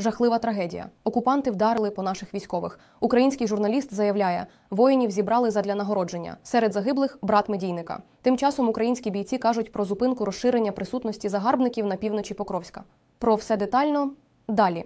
Жахлива трагедія. Окупанти вдарили по наших військових. Український журналіст заявляє, воїнів зібрали задля нагородження. Серед загиблих брат медійника. Тим часом українські бійці кажуть про зупинку розширення присутності загарбників на півночі Покровська. Про все детально далі.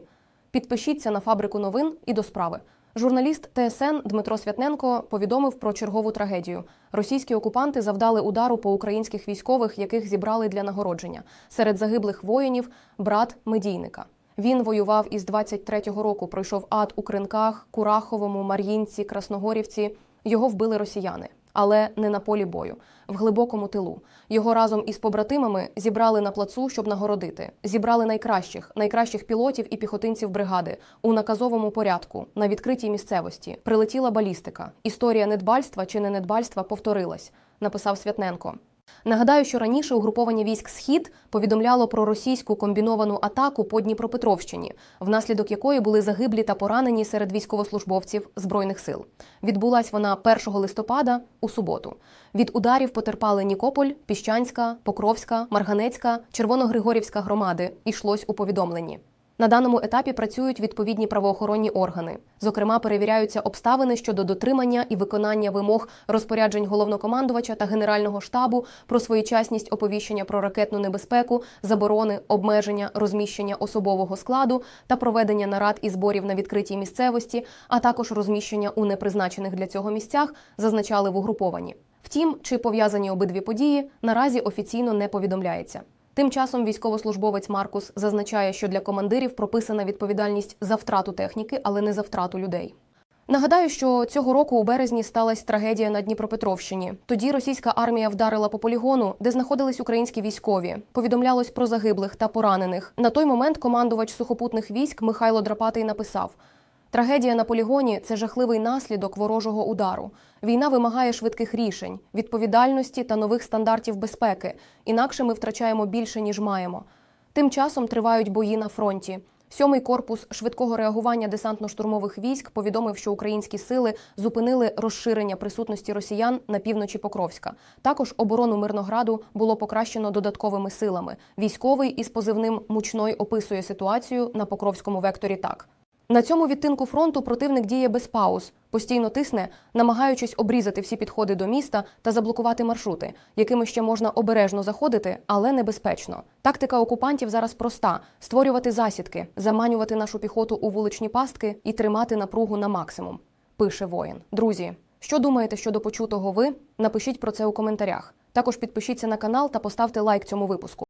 Підпишіться на фабрику новин і до справи. Журналіст ТСН Дмитро Святненко повідомив про чергову трагедію. Російські окупанти завдали удару по українських військових, яких зібрали для нагородження. Серед загиблих воїнів брат медійника. Він воював із 23-го року. Пройшов ад у Кринках, Кураховому, Мар'їнці, Красногорівці. Його вбили росіяни, але не на полі бою, в глибокому тилу. Його разом із побратимами зібрали на плацу, щоб нагородити. Зібрали найкращих, найкращих пілотів і піхотинців бригади у наказовому порядку на відкритій місцевості. Прилетіла балістика. Історія недбальства чи не недбальства повторилась, написав Святненко. Нагадаю, що раніше угруповання військ Схід повідомляло про російську комбіновану атаку по Дніпропетровщині, внаслідок якої були загиблі та поранені серед військовослужбовців збройних сил. Відбулась вона 1 листопада у суботу. Від ударів потерпали Нікополь, Піщанська, Покровська, Марганецька, Червоногригорівська громади. Ішлось у повідомленні. На даному етапі працюють відповідні правоохоронні органи. Зокрема, перевіряються обставини щодо дотримання і виконання вимог розпоряджень головнокомандувача та генерального штабу про своєчасність оповіщення про ракетну небезпеку, заборони, обмеження, розміщення особового складу та проведення нарад і зборів на відкритій місцевості, а також розміщення у непризначених для цього місцях, зазначали в угруповані. Втім, чи пов'язані обидві події наразі офіційно не повідомляється. Тим часом військовослужбовець Маркус зазначає, що для командирів прописана відповідальність за втрату техніки, але не за втрату людей. Нагадаю, що цього року у березні сталася трагедія на Дніпропетровщині. Тоді російська армія вдарила по полігону, де знаходились українські військові. Повідомлялось про загиблих та поранених. На той момент командувач сухопутних військ Михайло Драпатий написав: Трагедія на полігоні це жахливий наслідок ворожого удару. Війна вимагає швидких рішень, відповідальності та нових стандартів безпеки. Інакше ми втрачаємо більше ніж маємо. Тим часом тривають бої на фронті. Сьомий корпус швидкого реагування десантно-штурмових військ повідомив, що українські сили зупинили розширення присутності росіян на півночі Покровська. Також оборону Мирнограду було покращено додатковими силами. Військовий із позивним мучной описує ситуацію на покровському векторі так. На цьому відтинку фронту противник діє без пауз, постійно тисне, намагаючись обрізати всі підходи до міста та заблокувати маршрути, якими ще можна обережно заходити, але небезпечно. Тактика окупантів зараз проста: створювати засідки, заманювати нашу піхоту у вуличні пастки і тримати напругу на максимум. Пише воїн. Друзі, що думаєте щодо почутого ви? Напишіть про це у коментарях. Також підпишіться на канал та поставте лайк цьому випуску.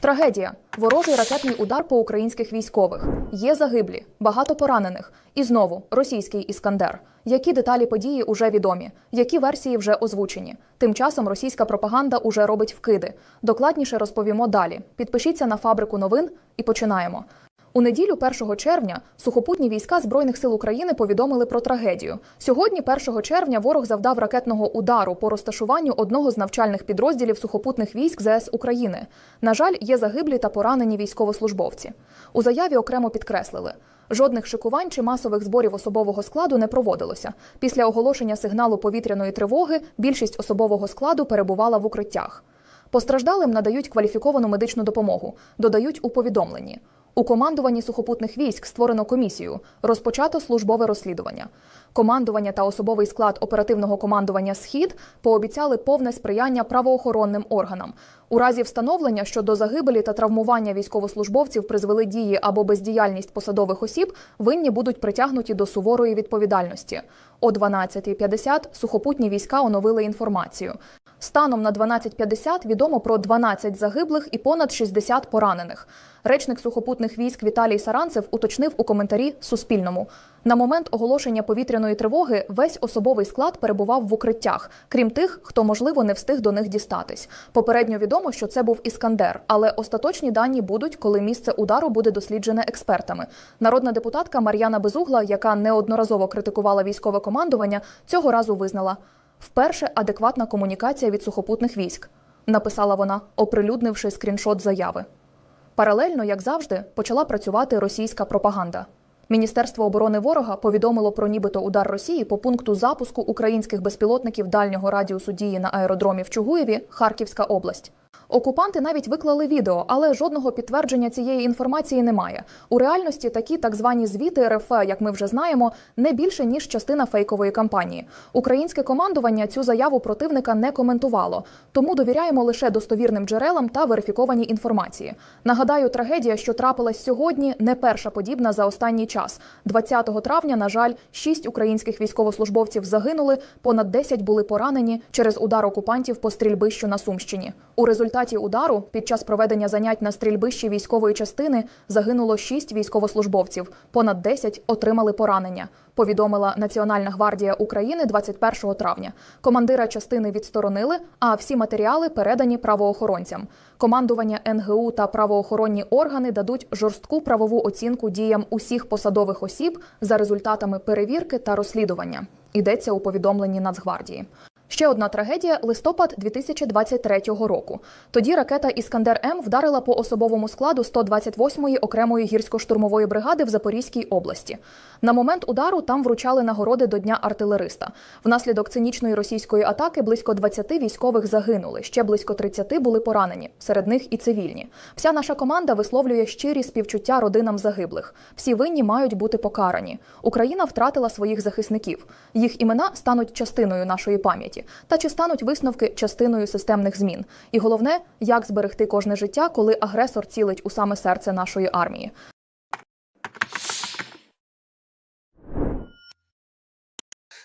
Трагедія. Ворожий ракетний удар по українських військових. Є загиблі, багато поранених. І знову російський іскандер. Які деталі події уже відомі, які версії вже озвучені. Тим часом російська пропаганда уже робить вкиди. Докладніше розповімо далі. Підпишіться на фабрику новин і починаємо. У неділю 1 червня сухопутні війська Збройних сил України повідомили про трагедію. Сьогодні, 1 червня, ворог завдав ракетного удару по розташуванню одного з навчальних підрозділів сухопутних військ ЗС України. На жаль, є загиблі та поранені військовослужбовці. У заяві окремо підкреслили. Жодних шикувань чи масових зборів особового складу не проводилося. Після оголошення сигналу повітряної тривоги більшість особового складу перебувала в укриттях. Постраждалим надають кваліфіковану медичну допомогу, додають у повідомленні. У командуванні сухопутних військ створено комісію, розпочато службове розслідування. Командування та особовий склад оперативного командування Схід пообіцяли повне сприяння правоохоронним органам. У разі встановлення, що до загибелі та травмування військовослужбовців призвели дії або бездіяльність посадових осіб, винні будуть притягнуті до суворої відповідальності. О 12.50 сухопутні війська оновили інформацію. Станом на 12.50 відомо про 12 загиблих і понад 60 поранених. Речник сухопутних військ Віталій Саранцев уточнив у коментарі Суспільному. На момент оголошення повітряної тривоги весь особовий склад перебував в укриттях, крім тих, хто можливо не встиг до них дістатись. Попередньо відомо, що це був іскандер, але остаточні дані будуть, коли місце удару буде досліджене експертами. Народна депутатка Мар'яна Безугла, яка неодноразово критикувала військове командування, цього разу визнала вперше адекватна комунікація від сухопутних військ. Написала вона, оприлюднивши скріншот заяви. Паралельно, як завжди, почала працювати російська пропаганда. Міністерство оборони ворога повідомило про нібито удар Росії по пункту запуску українських безпілотників дальнього радіусу дії на аеродромі в Чугуєві, Харківська область. Окупанти навіть виклали відео, але жодного підтвердження цієї інформації немає. У реальності такі так звані звіти РФ, як ми вже знаємо, не більше ніж частина фейкової кампанії. Українське командування цю заяву противника не коментувало, тому довіряємо лише достовірним джерелам та верифікованій інформації. Нагадаю, трагедія, що трапилась сьогодні, не перша подібна за останній час. 20 травня, на жаль, шість українських військовослужбовців загинули, понад 10 були поранені через удар окупантів по стрільбищу на Сумщині. У результаті удару під час проведення занять на стрільбищі військової частини загинуло шість військовослужбовців, понад 10 отримали поранення. Повідомила Національна гвардія України 21 травня. Командира частини відсторонили, а всі матеріали передані правоохоронцям. Командування НГУ та правоохоронні органи дадуть жорстку правову оцінку діям усіх посадових осіб за результатами перевірки та розслідування. Йдеться у повідомленні Нацгвардії. Ще одна трагедія листопад 2023 року. Тоді ракета Іскандер М вдарила по особовому складу 128-ї окремої гірсько-штурмової бригади в Запорізькій області. На момент удару там вручали нагороди до дня артилериста. Внаслідок цинічної російської атаки близько 20 військових загинули. Ще близько 30 були поранені, серед них і цивільні. Вся наша команда висловлює щирі співчуття родинам загиблих. Всі винні мають бути покарані. Україна втратила своїх захисників. Їх імена стануть частиною нашої пам'яті. Та чи стануть висновки частиною системних змін? І головне, як зберегти кожне життя, коли агресор цілить у саме серце нашої армії.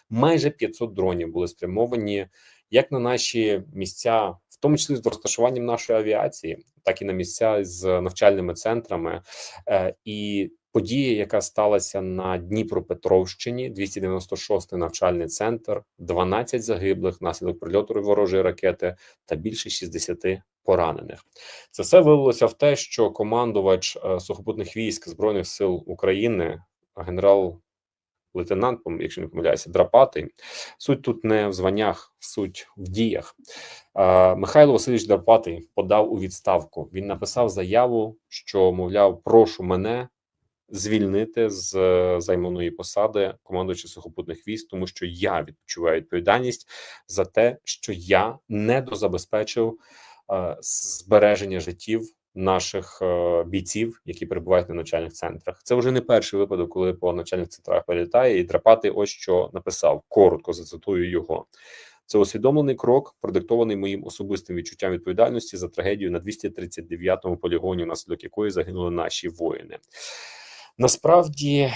майже 500 дронів були спрямовані як на наші місця, в тому числі з розташуванням нашої авіації, так і на місця з навчальними центрами. Е, І подія, яка сталася на Дніпропетровщині, 296-й навчальний центр, 12 загиблих внаслідок прильоту ворожої ракети та більше 60 поранених. Це все вилилося в те, що командувач е, сухопутних військ збройних сил України, генерал лейтенант, якщо не помиляюся, Драпатий. Суть тут не в званнях, суть в діях. Е, Михайло Васильович Драпатий подав у відставку. Він написав заяву, що мовляв, прошу мене звільнити з е, займаної посади командуючи сухопутних військ, тому що я відчуваю відповідальність за те, що я не дозабезпечив е, збереження життів наших е, бійців, які перебувають на навчальних центрах. Це вже не перший випадок, коли по навчальних центрах перелітає і Драпати ось що написав. Коротко зацитую його. Це усвідомлений крок, продиктований моїм особистим відчуттям відповідальності за трагедію на 239-му полігоні, внаслідок якої загинули наші воїни. Насправді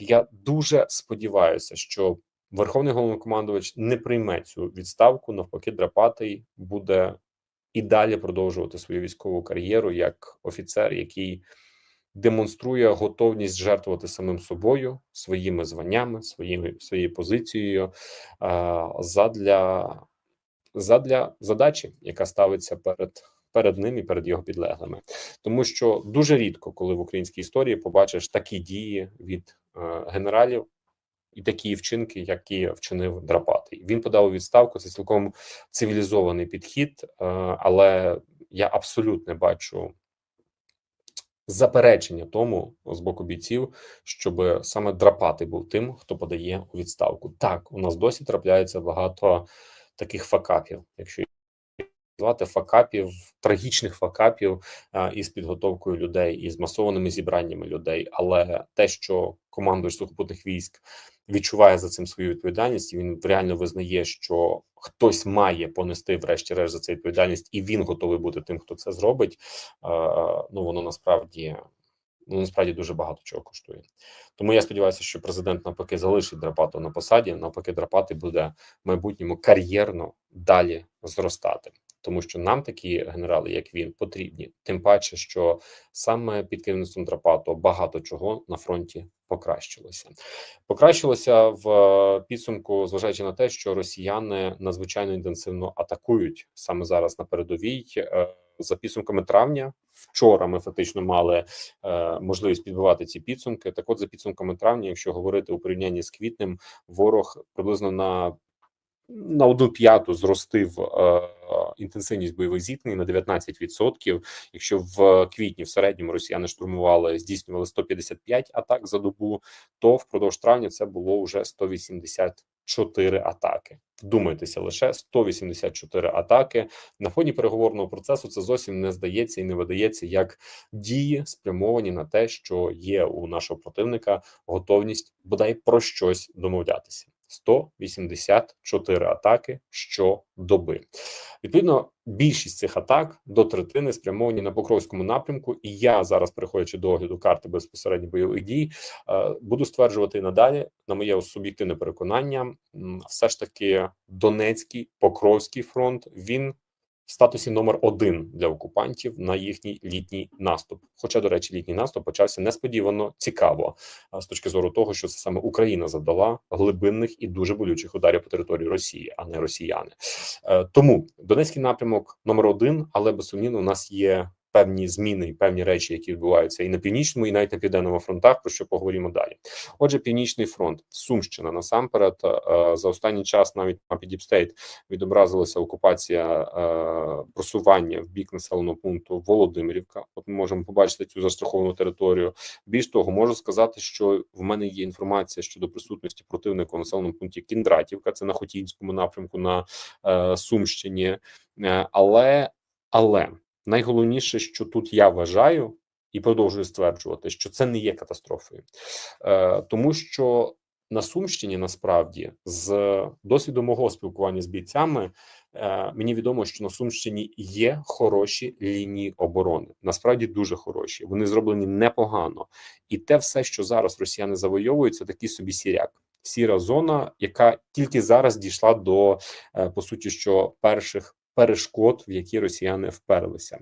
я дуже сподіваюся, що Верховний головнокомандувач не прийме цю відставку. Навпаки, Драпатий буде і далі продовжувати свою військову кар'єру як офіцер, який демонструє готовність жертвувати самим собою, своїми званнями, своїми своєю позицією задля, задля задачі, яка ставиться перед. Перед ним і перед його підлеглими, тому що дуже рідко, коли в українській історії побачиш такі дії від е, генералів і такі вчинки, які вчинив Драпатий. Він подав у відставку. Це цілком цивілізований підхід, е, але я абсолютно бачу заперечення тому з боку бійців, щоб саме Драпатий був тим, хто подає у відставку. Так, у нас досі трапляється багато таких факапів, якщо звати факапів, трагічних факапів із підготовкою людей і з масованими зібраннями людей. Але те, що командувач сухопутних військ відчуває за цим свою відповідальність, і він реально визнає, що хтось має понести врешті-решт за це відповідальність, і він готовий бути тим, хто це зробить. Ну воно насправді. Ну, насправді дуже багато чого коштує. Тому я сподіваюся, що президент навпаки залишить Драпату на посаді. Навпаки, Драпати буде в майбутньому кар'єрно далі зростати, тому що нам такі генерали, як він, потрібні. Тим паче, що саме під керівництвом Драпато багато чого на фронті покращилося. Покращилося в підсумку, зважаючи на те, що росіяни надзвичайно інтенсивно атакують саме зараз на передовій. Е, За підсумками травня, вчора ми фактично мали е, можливість підбивати ці підсумки. Так, от за підсумками травня, якщо говорити у порівнянні з квітнем, ворог приблизно на на одну п'яту зростив е, інтенсивність бойових зіткнень на 19%. Якщо в квітні в середньому росіяни штурмували, здійснювали 155 атак за добу, то впродовж травня це було вже 184 184 атаки. Вдумайтеся, лише 184 атаки на фоні переговорного процесу. Це зовсім не здається і не видається як дії спрямовані на те, що є у нашого противника готовність бодай про щось домовлятися. 184 атаки щодоби. Відповідно, більшість цих атак до третини спрямовані на Покровському напрямку. І я зараз, переходячи до огляду карти безпосередньо бойових дій, е, буду стверджувати надалі, на моє суб'єктивне переконання, все ж таки Донецький Покровський фронт він статусі номер один для окупантів на їхній літній наступ. Хоча, до речі, літній наступ почався несподівано цікаво з точки зору того, що це саме Україна завдала глибинних і дуже болючих ударів по території Росії, а не росіяни. Е, Тому Донецький напрямок номер один, але безсумнівно, у нас є. Певні зміни і певні речі, які відбуваються і на північному, і навіть на південному фронтах, про що поговоримо далі. Отже, північний фронт, Сумщина насамперед е, за останній час навіть на мапі Діпстейт відобразилася окупація е, просування в бік населеного пункту Володимирівка. От ми можемо побачити цю застраховану територію. Більш того, можу сказати, що в мене є інформація щодо присутності противника у населеному пункті Кіндратівка, це на Хотінському напрямку на е, Сумщині. Але, але найголовніше, що тут я вважаю. І продовжую стверджувати, що це не є катастрофою, е, тому що на Сумщині насправді з досвіду мого спілкування з бійцями е, мені відомо, що на Сумщині є хороші лінії оборони. Насправді дуже хороші. Вони зроблені непогано, і те все, що зараз росіяни завойовують, це такий собі сіряк. Сіра зона, яка тільки зараз дійшла до е, по суті, що перших перешкод, в які росіяни вперлися.